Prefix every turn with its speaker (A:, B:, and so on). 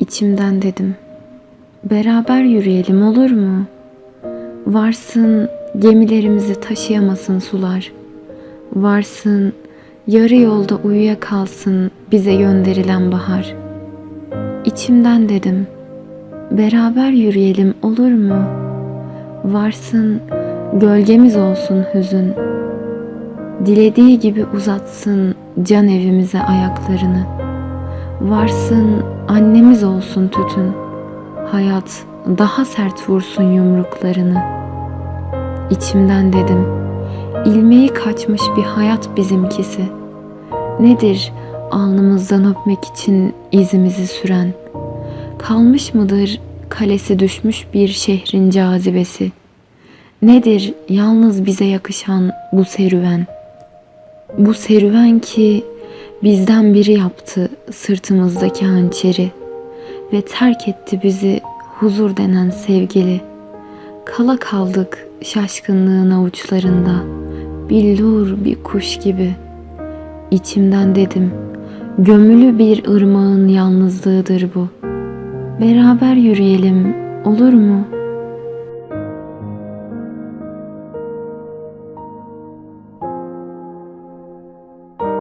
A: İçimden dedim. Beraber yürüyelim olur mu? Varsın gemilerimizi taşıyamasın sular. Varsın yarı yolda uyuyakalsın bize gönderilen bahar. İçimden dedim. Beraber yürüyelim olur mu? Varsın gölgemiz olsun hüzün. Dilediği gibi uzatsın can evimize ayaklarını. Varsın annemiz olsun tütün. Hayat daha sert vursun yumruklarını. İçimden dedim. ilmeği kaçmış bir hayat bizimkisi. Nedir alnımızdan öpmek için izimizi süren? Kalmış mıdır kalesi düşmüş bir şehrin cazibesi? Nedir yalnız bize yakışan bu serüven? Bu serüven ki bizden biri yaptı sırtımızdaki hançeri ve terk etti bizi huzur denen sevgili. Kala kaldık şaşkınlığın avuçlarında, billur bir kuş gibi. İçimden dedim, gömülü bir ırmağın yalnızlığıdır bu. Beraber yürüyelim, olur mu?''